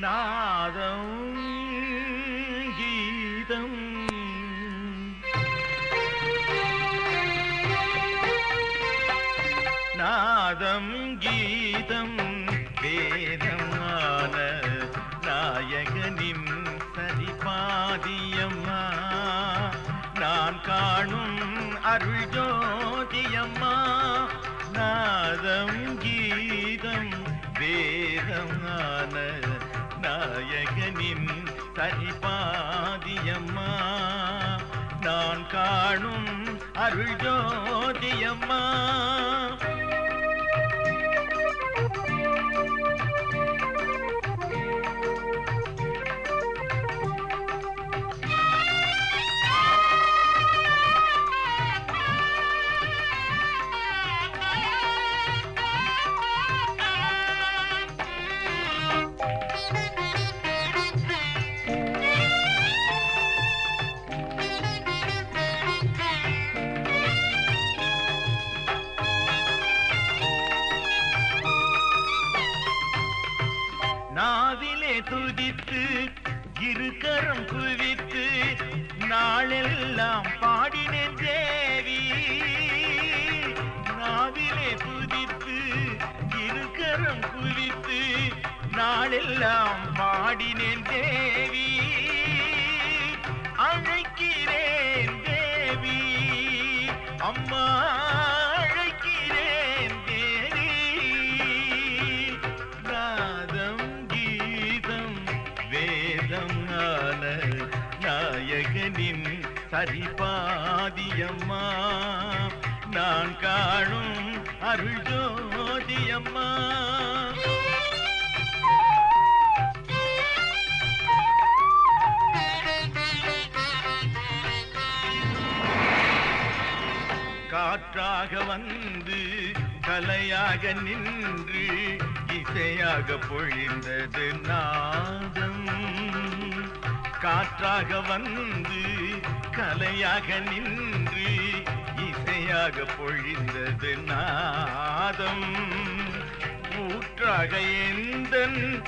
நாதம் கீதம். நாதம் கீதம் வேதமான நாயகனின் சரிபாதியம்மா. நான் காணும் அருள் ஜோதியம்மா. நாதம் கீதம் வேதமான நாயகனின் சரிபாதியம்மா. நான் காணும் அருள் ஜோதியம்மா துதித்து இருக்கரம் குவித்து நாளெல்லாம் பாடினேன் தேவி. நாவிலே துதித்து இருக்கரம் குவித்து நாளெல்லாம் பாடினேன் தேவி. அழைக்கிறேன் தேவி அம்மா. ஹரிபாதியம்மா நான் காணும் அருள் ஜோதியம்மா. காற்றாக வந்து கலையாக நின்று இசையாக பொழிந்தது நாதம். காற்றாக வந்து கலையாக நின்று இசையாக பொழிந்தது நாதம். ஊற்றாக எந்தன்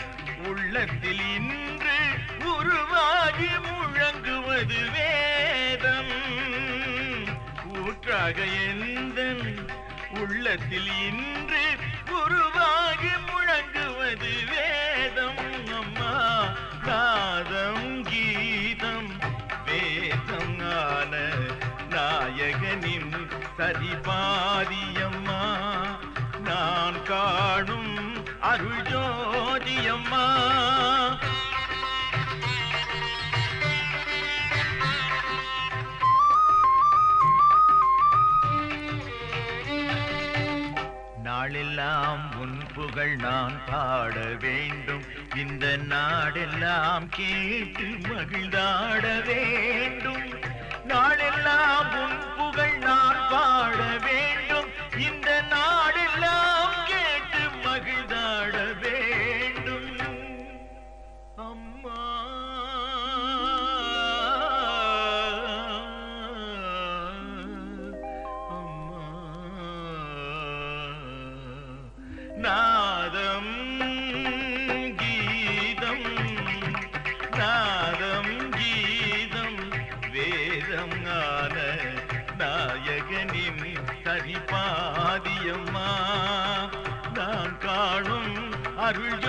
உள்ளத்தில் இன்று உருவாகி முழங்குவது வேதம். ஊற்றாக எந்தன் உள்ளத்தில் இன்று உருவாகி முழங்குவது வேதம் நாயகனின் சரிபாதியம்மா நான் காணும் அருள் ஜோதியம்மா. நாளெல்லாம் உன் புகழ் நான் பாட வேண்டும். இந்த நாடெல்லாம் கேட்டு மகிழ்ந்தாடவே. அருள்